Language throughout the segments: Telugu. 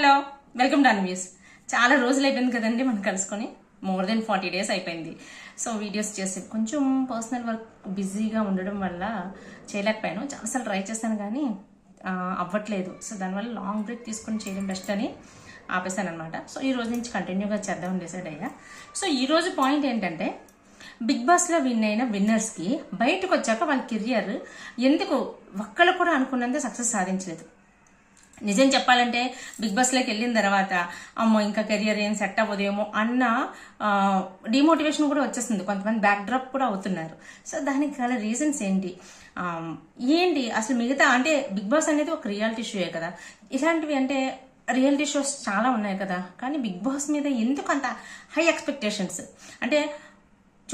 హలో వెల్కమ్ టు అన్వ్యూస్ చాలా రోజులు అయిపోయింది కదండి మనం కలుసుకొని. మోర్ దెన్ ఫార్టీ డేస్ అయిపోయింది. సో వీడియోస్ చేసి కొంచెం పర్సనల్ వర్క్ బిజీగా ఉండడం వల్ల చేయలేకపోయాను. చాలాసార్లు ట్రై చేశాను కానీ అవ్వట్లేదు. సో దానివల్ల లాంగ్ బ్రేక్ తీసుకొని చేయడం బెస్ట్ అని ఆపేశాను అనమాట సో ఈ రోజు నుంచి కంటిన్యూగా చేద్దామని డిసైడ్ అయ్యా. సో ఈరోజు పాయింట్ ఏంటంటే బిగ్ బాస్లో విన్ అయిన విన్నర్స్కి బయటకు వచ్చాక వాళ్ళ కెరియర్ ఎందుకు ఒక్కళ్ళు కూడా అనుకున్నంత సక్సెస్ సాధించలేదు. నిజం చెప్పాలంటే బిగ్ బాస్లోకి వెళ్ళిన తర్వాత అమ్మో ఇంకా కెరియర్ ఏం సెట్ అవ్వదేమో అన్న డిమోటివేషన్ కూడా వచ్చేస్తుంది. కొంతమంది బ్యాక్ డ్రాప్ కూడా అవుతున్నారు. సో దానికి గల రీజన్స్ ఏంటి? ఏంటి? అసలు మిగతా అంటే బిగ్ బాస్ అనేది ఒక రియాలిటీ షోయే కదా. ఇలాంటివి అంటే రియాలిటీ షోస్ చాలా ఉన్నాయి కదా. కానీ బిగ్ బాస్ మీద ఎందుకు అంత హై ఎక్స్పెక్టేషన్స్ అంటే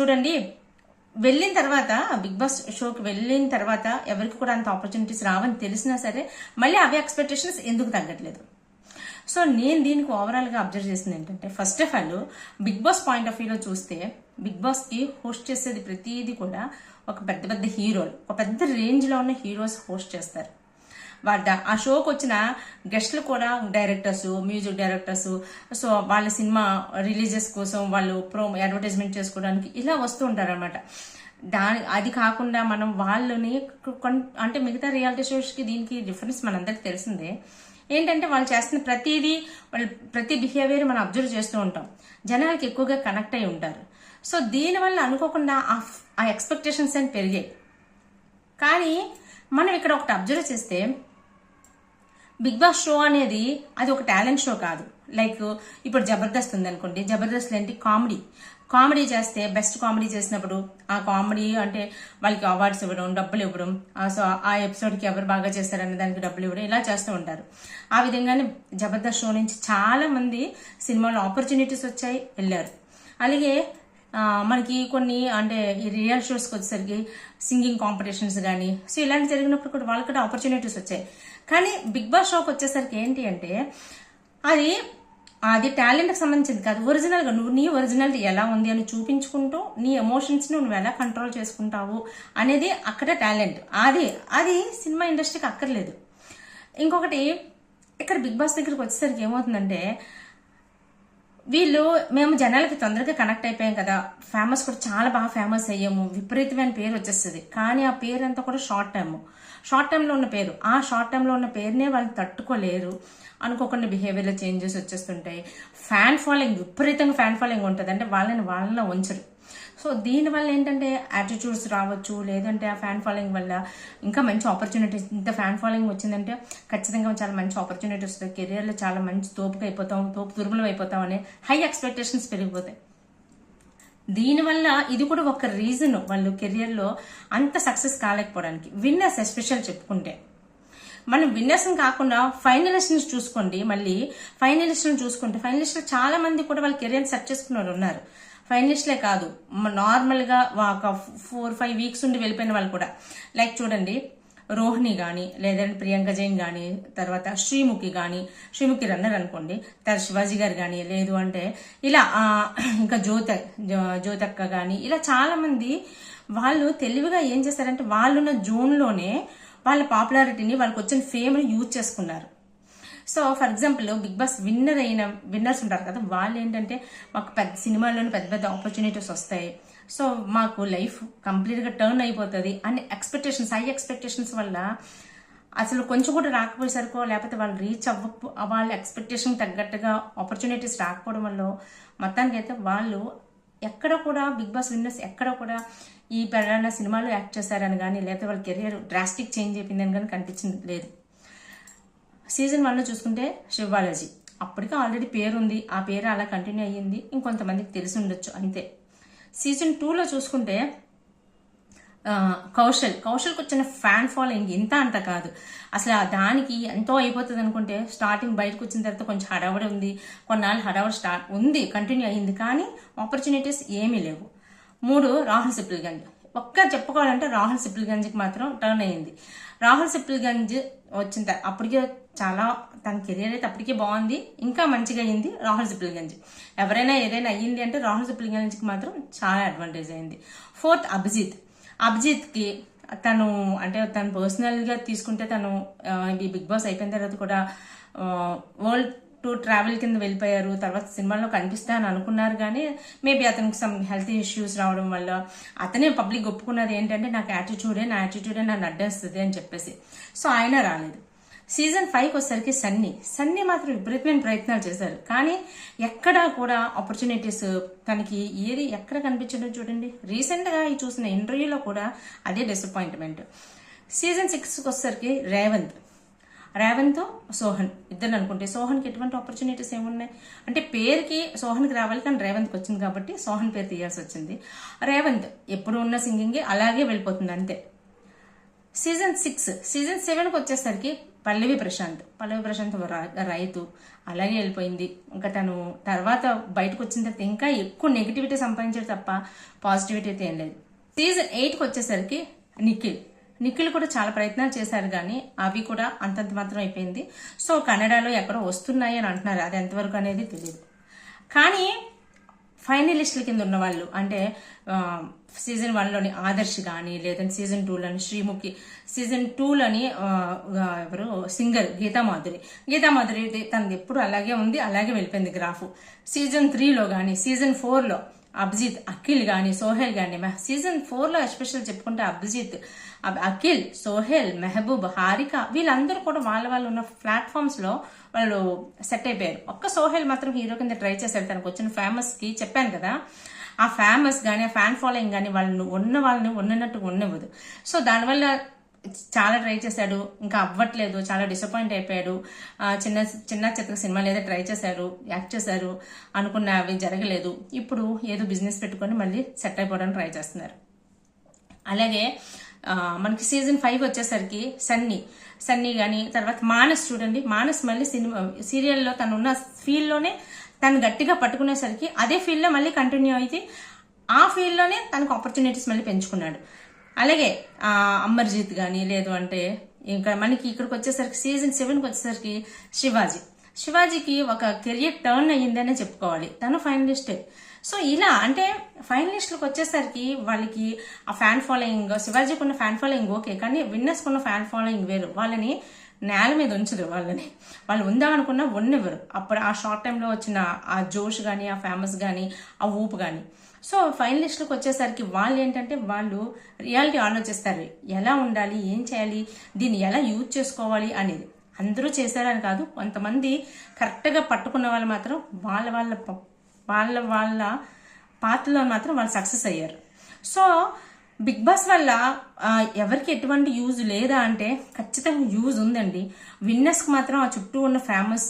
చూడండి వెళ్ళిన తర్వాత బిగ్ బాస్ షోకి వెళ్ళిన తర్వాత ఎవరికి కూడా అంత ఆపర్చునిటీస్ రావని తెలిసినా సరే మళ్ళీ అవే ఎక్స్పెక్టేషన్స్ ఎందుకు తగ్గట్లేదు? సో నేను దీనికి ఓవరాల్గా అబ్జర్వ్ చేసింది ఏంటంటే first of all Bigg Boss point of వ్యూలో చూస్తే బిగ్ బాస్కి హోస్ట్ చేసేది ప్రతిదీ కూడా ఒక పెద్ద పెద్ద హీరోలు ఒక పెద్ద రేంజ్లో ఉన్న హీరోస్ హోస్ట్ చేస్తారు. వాళ్ళ ఆ షోకి వచ్చిన గెస్ట్లు కూడా డైరెక్టర్స్ మ్యూజిక్ డైరెక్టర్స్ సో వాళ్ళ సినిమా రిలీజెస్ కోసం వాళ్ళు ప్రో అడ్వర్టైజ్మెంట్ చేసుకోవడానికి ఇలా వస్తూ ఉంటారు అనమాట దాని అది కాకుండా మనం వాళ్ళని అంటే మిగతా రియాలిటీ షోస్కి దీనికి డిఫరెన్స్ మనందరికి తెలిసిందే. ఏంటంటే వాళ్ళు చేస్తున్న ప్రతిదీ వాళ్ళు ప్రతి బిహేవియర్ మనం అబ్జర్వ్ చేస్తూ ఉంటాం. జనాలకి ఎక్కువగా కనెక్ట్ అయి ఉంటారు. సో దీనివల్ల అనుకోకుండా ఆ ఆ ఎక్స్పెక్టేషన్స్ అని పెరిగాయి. కానీ మనం ఇక్కడ ఒకటి అబ్జర్వ్ చేస్తే బిగ్ బాస్ షో అనేది అది ఒక టాలెంట్ షో కాదు. లైక్ ఇప్పుడు జబర్దస్త్ ఉంది అనుకోండి జబర్దస్త్ ఏంటి కామెడీ. కామెడీ చేస్తే బెస్ట్ కామెడీ చేసినప్పుడు ఆ కామెడీ అంటే వాళ్ళకి అవార్డ్స్ ఇవ్వడం డబ్బులు ఇవ్వడం ఆ సో ఆ ఎపిసోడ్కి ఎవరు బాగా చేస్తారనే దానికి డబ్బులు ఇవ్వడం ఇలా చేస్తూ ఉంటారు. ఆ విధంగానే జబర్దస్త్ షో నుంచి చాలా మంది సినిమాలో ఆపర్చునిటీస్ వచ్చాయి వెళ్ళారు. అలాగే మనకి కొన్ని అంటే ఈ రియల్ షోస్కి వచ్చేసరికి సింగింగ్ కాంపిటీషన్స్ కానీ సో ఇలాంటి జరిగినప్పుడు కూడా వాళ్ళకి కూడా ఆపర్చునిటీస్ వచ్చాయి. కానీ బిగ్ బాస్ షోకి వచ్చేసరికి ఏంటి అంటే అది అది టాలెంట్కి సంబంధించింది కాదు. ఒరిజినల్గా నువ్వు నీ ఒరిజినాలిటీ ఎలా ఉంది అని చూపించుకుంటూ నీ ఎమోషన్స్ని నువ్వు ఎలా కంట్రోల్ చేసుకుంటావు అనేది అక్కడ టాలెంట్ అది అది సినిమా ఇండస్ట్రీకి అక్కర్లేదు. ఇంకొకటి ఇక్కడ బిగ్ బాస్ దగ్గరికి వచ్చేసరికి ఏమవుతుందంటే వీళ్ళు మేము జనాలకి తొందరగా కనెక్ట్ అయిపోయాం కదా. ఫేమస్ కూడా చాలా బాగా ఫేమస్ అయ్యాము. విపరీతమైన పేరు వచ్చేస్తుంది. కానీ ఆ పేరు అంతా కూడా షార్ట్ టైమ్ షార్ట్ టైంలో ఉన్న పేరు. ఆ షార్ట్ టైంలో ఉన్న పేరునే వాళ్ళు తట్టుకోలేరు. అనుకోకుండా బిహేవియర్లో చేంజెస్ వచ్చేస్తుంటాయి. ఫ్యాన్ ఫాలోయింగ్ విపరీతంగా ఫ్యాన్ ఫాలోయింగ్ ఉంటుంది. అంటే వాళ్ళని వాళ్ళని ఉంచరు. సో దీనివల్ల ఏంటంటే యాటిట్యూడ్స్ రావచ్చు లేదంటే ఆ ఫ్యాన్ ఫాలోయింగ్ వల్ల ఇంకా మంచి ఆపర్చునిటీస్ ఇంత ఫ్యాన్ ఫాలోయింగ్ వచ్చిందంటే ఖచ్చితంగా చాలా మంచి ఆపర్చునిటీస్ వస్తాయి. కెరియర్లో చాలా మంచి తోపుగా అయిపోతాం తోపు దుర్బలం అయిపోతాం అనే హై ఎక్స్పెక్టేషన్స్ పెరిగిపోతాయి. దీనివల్ల ఇది కూడా ఒక రీజన్ వాళ్ళు కెరియర్లో అంత సక్సెస్ కాలేకపోవడానికి. విన్నర్స్ ఎస్పెషల్ చెప్పుకుంటే. మనం విన్నర్స్ని కాకుండా ఫైనలిస్ట్ని చూసుకోండి మళ్ళీ ఫైనలిస్ట్ని చూసుకుంటే ఫైనలిస్ట్లో చాలా మంది కూడా వాళ్ళ కెరియర్ సెట్ చేసుకున్న వాళ్ళు ఉన్నారు. ఫైనలిస్ట్లే కాదు. నార్మల్గా ఒక ఫోర్ ఫైవ్ వీక్స్ ఉండి వెళ్ళిపోయిన వాళ్ళు కూడా. లైక్ చూడండి రోహిణి కానీ లేదంటే ప్రియాంక జైన్ కానీ తర్వాత శ్రీముఖి కానీ శ్రీముఖి రన్నర్ అనుకోండి తర్వాత శివాజీ గారు కానీ లేదు అంటే ఇలా ఇంకా జ్యోత జ్యోతక్క కానీ ఇలా చాలామంది వాళ్ళు తెలివిగా ఏం చేస్తారంటే వాళ్ళున్న జోన్లోనే వాళ్ళ పాపులారిటీని వాళ్ళకి వచ్చిన ఫేమ్ని యూజ్ చేసుకున్నారు. So for example Bigg Boss winner అయిన విన్నర్స్ ఉంటారు కదా వాళ్ళు ఏంటంటే మాకు పెద్ద సినిమాల్లోనే పెద్ద పెద్ద ఆపర్చునిటీస్ వస్తాయి. సో మాకు లైఫ్ కంప్లీట్గా టర్న్ అయిపోతుంది అని ఎక్స్పెక్టేషన్స్ హై ఎక్స్పెక్టేషన్స్ వల్ల అసలు కొంచెం కూడా రాకపోయేసరికో లేకపోతే వాళ్ళు రీచ్ అవ్వకపో వాళ్ళ ఎక్స్పెక్టేషన్ తగ్గట్టుగా ఆపర్చునిటీస్ రాకపోవడం వల్ల మొత్తానికైతే వాళ్ళు ఎక్కడ కూడా బిగ్ బాస్ విన్నర్స్ ఎక్కడ కూడా ఈ పలానా సినిమాలో యాక్ట్ చేశారని కానీ లేకపోతే వాళ్ళ కెరియర్ డ్రాస్టిక్ చేంజ్ అయిపోయిందని కానీ కనిపించింది లేదు. సీజన్ వన్లో చూసుకుంటే శివాలజీ అప్పటికే ఆల్రెడీ పేరు ఉంది ఆ పేరు అలా కంటిన్యూ అయ్యింది. ఇంకొంతమందికి తెలిసి ఉండొచ్చు. అంతే. సీజన్ టూలో చూసుకుంటే కౌశల్. కౌశల్కి వచ్చిన ఫ్యాన్ ఫాలోయింగ్ ఇంత అంత కాదు. అసలు ఆ దానికి ఎంతో అయిపోతుంది అనుకుంటే స్టార్టింగ్ బయటకు వచ్చిన తర్వాత కొంచెం హడావడి ఉంది. కొన్నాళ్ళు హడావడి స్టార్ట్ ఉంది కంటిన్యూ అయ్యింది. కానీ ఆపర్చునిటీస్ ఏమీ లేవు. మూడు రాహుల్ సిప్లిగంజ్. ఒక్క చెప్పుకోవాలంటే రాహుల్ సిప్లిగంజ్కి మాత్రం టర్న్ అయ్యింది. రాహుల్ సిప్లిగంజ్ వచ్చిన తర్వాత అప్పటికే చాలా తన కెరియర్ అయితే అప్పటికే బాగుంది. ఇంకా మంచిగా అయింది రాహుల్ సిప్లిగంజ్. ఎవరైనా ఏదైనా అయ్యింది అంటే రాహుల్ సిప్లిగంజ్కి మాత్రం చాలా అడ్వాంటేజ్ అయింది. ఫోర్త్ అభిజిత్. అభిజిత్కి తను అంటే తను పర్సనల్గా తీసుకుంటే తను ఈ బిగ్ బాస్ అయిపోయిన తర్వాత కూడా వరల్డ్ టూ ట్రావెల్ కింద వెళ్ళిపోయారు. తర్వాత సినిమాలో కనిపిస్తా అని అనుకున్నారు కానీ మేబీ అతనికి సమ్ హెల్త్ ఇష్యూస్ రావడం వల్ల అతనే పబ్లిక్ ఒప్పుకున్నది ఏంటంటే నాకు యాటిట్యూడే నా యాటిట్యూడే నన్ను అడ్డేస్తుంది అని చెప్పేసి. సో ఆయన రాలేదు. సీజన్ ఫైవ్కి వచ్చేసరికి సన్నీ. సన్నీ మాత్రం విపరీతమైన ప్రయత్నాలు చేశారు. కానీ ఎక్కడా కూడా ఆపర్చునిటీస్ తనకి ఏది ఎక్కడ కనిపించడం చూడండి. రీసెంట్గా ఈ చూసిన ఇంటర్వ్యూలో కూడా అదే డిసప్పాయింట్మెంట్ సీజన్ సిక్స్కి వచ్చేసరికి రేవంత్ రేవంత్ సోహన్ ఇద్దరు అనుకుంటే సోహన్కి ఎటువంటి ఆపర్చునిటీస్ ఏమున్నాయి? అంటే పేరుకి సోహన్కి రావాలి కానీ రేవంత్కి వచ్చింది కాబట్టి సోహన్ పేరు తీయాల్సి వచ్చింది. రేవంత్ ఎప్పుడు ఉన్న సింగింగే అలాగే వెళ్ళిపోతుంది అంతే. సీజన్ సిక్స్ సీజన్ సెవెన్కి వచ్చేసరికి పల్లవి ప్రశాంత్ పల్లవి ప్రశాంత్ రైతు. అలాగే వెళ్ళిపోయింది. ఇంకా తను తర్వాత బయటకు వచ్చిన తర్వాత ఇంకా ఎక్కువ నెగిటివిటీ సంపాదించారు తప్ప పాజిటివిటీ అయితే ఏం లేదు. సీజన్ ఎయిట్కి వచ్చేసరికి నిఖిల్. నిఖిల్ కూడా చాలా ప్రయత్నాలు చేశారు కానీ అవి కూడా అంతంత మాత్రం అయిపోయింది. సో కన్నడలో ఎక్కడో వస్తున్నాయి అని అంటున్నారు. అది ఎంతవరకు అనేది తెలియదు కానీ ఫైనలిస్టుల కింద ఉన్న వాళ్ళు అంటే సీజన్ వన్లోని ఆదర్శ్ కానీ లేదంటే సీజన్ టూలోని శ్రీముఖి సీజన్ టూలోని ఎవరు? సింగర్ గీతామాధురి గీతామాధురి తనది ఎప్పుడు అలాగే ఉంది అలాగే వెళ్ళిపోయింది గ్రాఫ్. సీజన్ త్రీలో కానీ సీజన్ ఫోర్లో అభిజిత్ అఖిల్ కానీ సోహెల్ కానీ సీజన్ ఫోర్లో ఎస్పెషల్ చెప్పుకుంటే అభిజిత్ అబ్- అఖిల్ సోహెల్ మెహబూబ్ హారిక వీళ్ళందరూ కూడా వాళ్ళ వాళ్ళు ఉన్న ప్లాట్ఫామ్స్లో వాళ్ళు సెట్ అయిపోయారు. ఒక్క సోహెల్ మాత్రం హీరో కింద ట్రై చేశాడు తనకు వచ్చిన ఫేమస్కి చెప్పాను కదా ఆ ఫేమస్ కానీ ఆ ఫ్యాన్ ఫాలోయింగ్ కానీ వాళ్ళని ఉన్న వాళ్ళని ఉన్నట్టు ఉండవద్దు సో దానివల్ల చాలా ట్రై చేశాడు. ఇంకా అవ్వట్లేదు. చాలా డిసప్పాయింట్ అయిపోయాడు. చిన్న చిన్న చిత్ర సినిమాలు ఏదో ట్రై చేశారు యాక్ట్ చేశారు అనుకున్న అవి జరగలేదు. ఇప్పుడు ఏదో బిజినెస్ పెట్టుకొని మళ్ళీ సెట్ అయిపోవడానికి ట్రై చేస్తున్నారు. అలాగే మనకి సీజన్ ఫైవ్ వచ్చేసరికి సన్నీ. సన్నీ కానీ తర్వాత మానస్ చూడండి. మానస్ మళ్ళీ సినిమా సీరియల్లో తను ఉన్న ఫీల్డ్లోనే తను గట్టిగా పట్టుకునేసరికి అదే ఫీల్డ్లో మళ్ళీ కంటిన్యూ అయితే ఆ ఫీల్డ్లోనే తనకు ఆపర్చునిటీస్ మళ్ళీ పెంచుకున్నాడు. అలాగే అమర్జీత్ అమర్జిత్ కానీ లేదు అంటే ఇంకా మనకి ఇక్కడికి వచ్చేసరికి సీజన్ సెవెన్కి వచ్చేసరికి శివాజీ. శివాజీకి ఒక కెరియర్ టర్న్ అయ్యిందనే చెప్పుకోవాలి. తను ఫైనలిస్టే. సో ఇలా అంటే ఫైనలిస్టులకు వచ్చేసరికి వాళ్ళకి ఆ ఫ్యాన్ ఫాలోయింగ్ శివాజీకి ఉన్న ఫ్యాన్ ఫాలోయింగ్ ఓకే కానీ విన్నర్స్కి ఉన్న ఫ్యాన్ ఫాలోయింగ్ వేరు. వాళ్ళని నేల మీద ఉంచరు వాళ్ళని. వాళ్ళు ఉందామనుకున్నా ఉండేవారు అప్పుడు ఆ షార్ట్ టైంలో వచ్చిన ఆ జోష్ కానీ ఆ ఫేమస్ కానీ ఆ ఊపు కానీ సో ఫైనలిస్ట్లకు వచ్చేసరికి వాళ్ళు ఏంటంటే వాళ్ళు రియాలిటీ ఆలోచిస్తారు. ఎలా ఉండాలి? ఏం చేయాలి? దీన్ని ఎలా యూజ్ చేసుకోవాలి అనేది. అందరూ చేశారని కాదు. కొంతమంది కరెక్ట్గా పట్టుకున్న వాళ్ళు మాత్రం వాళ్ళ వాళ్ళ ప- వాళ్ళ వాళ్ళ పాత్రలో మాత్రం వాళ్ళు సక్సెస్ అయ్యారు. సో బిగ్ బాస్ వల్ల ఎవరికి ఎటువంటి యూజ్ లేదా అంటే ఖచ్చితంగా యూజ్ ఉందండి. విన్నర్స్కి మాత్రం ఆ చుట్టూ ఉన్న ఫేమస్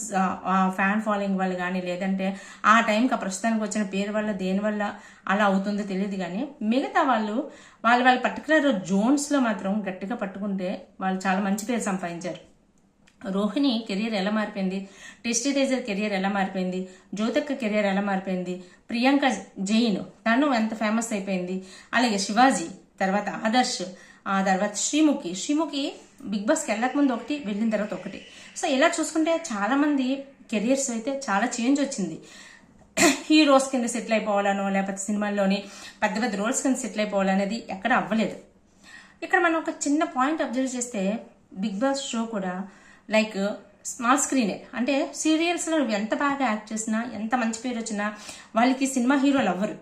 ఫ్యాన్ ఫాలోయింగ్ వల్ల కానీ లేదంటే ఆ టైంకి ఆ ప్రస్తుతానికి వచ్చిన పేరు వల్ల దేని వల్ల అలా అవుతుందో తెలియదు కానీ మిగతా వాళ్ళు వాళ్ళ వాళ్ళ పర్టికులర్ జోన్స్లో మాత్రం గట్టిగా పట్టుకుంటే వాళ్ళు చాలా మంచి పేరు సంపాదించారు. రోహిణి కెరియర్ ఎలా మారిపోయింది? టెస్టీ రేజర్ కెరియర్ ఎలా మారిపోయింది? జ్యోతక్క కెరియర్ ఎలా మారిపోయింది? ప్రియాంక జైన్ తను ఎంత ఫేమస్ అయిపోయింది? అలాగే శివాజీ తర్వాత ఆదర్శ్ ఆ తర్వాత శ్రీముఖి. శ్రీముఖి బిగ్ బాస్కి వెళ్ళకముందు ఒకటి వెళ్ళిన తర్వాత ఒకటి. సో ఇలా చూసుకుంటే చాలా మంది కెరియర్స్ అయితే చాలా చేంజ్ వచ్చింది. హీరోస్ కింద సెటిల్ అయిపోవాలనో లేకపోతే సినిమాల్లోని పెద్ద పెద్ద రోల్స్ కింద సెటిల్ అయిపోవాలనేది ఎక్కడ అవ్వలేదు. ఇక్కడ మనం ఒక చిన్న పాయింట్ అబ్జర్వ్ చేస్తే బిగ్ బాస్ షో కూడా లైక్ స్మాల్ స్క్రీనే అంటే సీరియల్స్లో నువ్వు ఎంత బాగా యాక్ట్ చేసినా ఎంత మంచి పేరు వచ్చినా వాళ్ళకి సినిమా హీరోలు అవ్వరు.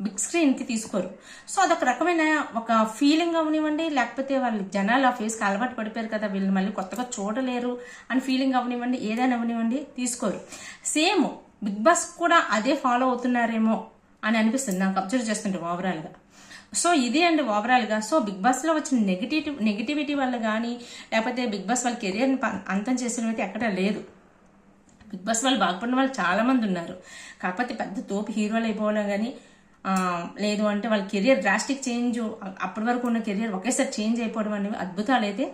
బిగ్ స్క్రీన్కి తీసుకోరు. సో అదొక రకమైన ఒక ఫీలింగ్ అవనివ్వండి లేకపోతే వాళ్ళు జనాలు ఆ ఫేస్కి అలవాటు పడిపోయారు కదా వీళ్ళు మళ్ళీ కొత్తగా చూడలేరు అని ఫీలింగ్ అవనివ్వండి ఏదైనా అవనివ్వండి తీసుకోరు. సేమ్ బిగ్ బాస్ కూడా అదే ఫాలో అవుతున్నారేమో అని అనిపిస్తుంది. నాకు అబ్జర్వ్ చేస్తుంటే ఓవరాల్గా సో ఇది అండి ఓవరాల్గా సో బిగ్ బాస్లో వచ్చిన నెగిటివ్ నెగిటివిటీ వల్ల కానీ లేకపోతే బిగ్ బాస్ వాళ్ళ కెరియర్ని అంతం చేసిన అయితే ఎక్కడ లేదు బిగ్ బాస్ వాళ్ళు బాగుపడిన వాళ్ళు చాలామంది ఉన్నారు. కాకపోతే పెద్ద తోపు హీరోలు అయిపోవడం కానీ లేదు అంటే వాళ్ళ కెరియర్ డ్రాస్టిక్ చేంజ్ అప్పటి వరకు ఉన్న కెరియర్ ఒకేసారి చేంజ్ అయిపోవడం అనేవి అద్భుతాలు అయితే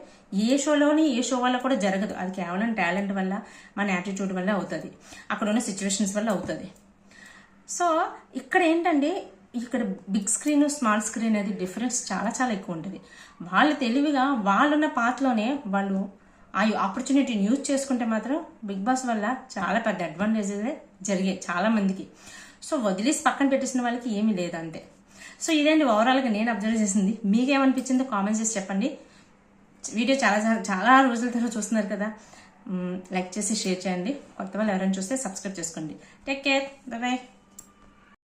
ఏ షోలోని ఏ షో వల్ల కూడా జరగదు. అది కేవలం టాలెంట్ వల్ల మన యాటిట్యూడ్ వల్ల అవుతుంది. అక్కడ ఉన్న సిచ్యువేషన్స్ వల్ల అవుతుంది. సో ఇక్కడ ఏంటంటే ఇక్కడ బిగ్ స్క్రీన్ స్మాల్ స్క్రీన్ అనేది డిఫరెన్స్ చాలా చాలా ఎక్కువ ఉంటుంది. వాళ్ళు తెలివిగా వాళ్ళున్న పాత్రలోనే వాళ్ళు ఆ ఆపర్చునిటీని యూజ్ చేసుకుంటే మాత్రం బిగ్ బాస్ వల్ల చాలా పెద్ద అడ్వాంటేజెస్ జరిగాయి చాలా మందికి. సో వదిలేసి పక్కన పెట్టేసిన వాళ్ళకి ఏమీ లేదు అంతే సో ఇదేంటి ఓవరాల్గా నేను అబ్జర్వ్ చేసింది. మీకేమనిపించిందో కామెంట్స్ చేసి చెప్పండి. వీడియో చాలా చాలా- చాలా రోజుల తర్వాత చూస్తున్నారు కదా. లైక్ చేసి షేర్ చేయండి. కొత్త వాళ్ళు ఎవరైనా చూస్తే సబ్స్క్రైబ్ చేసుకోండి. Take care bye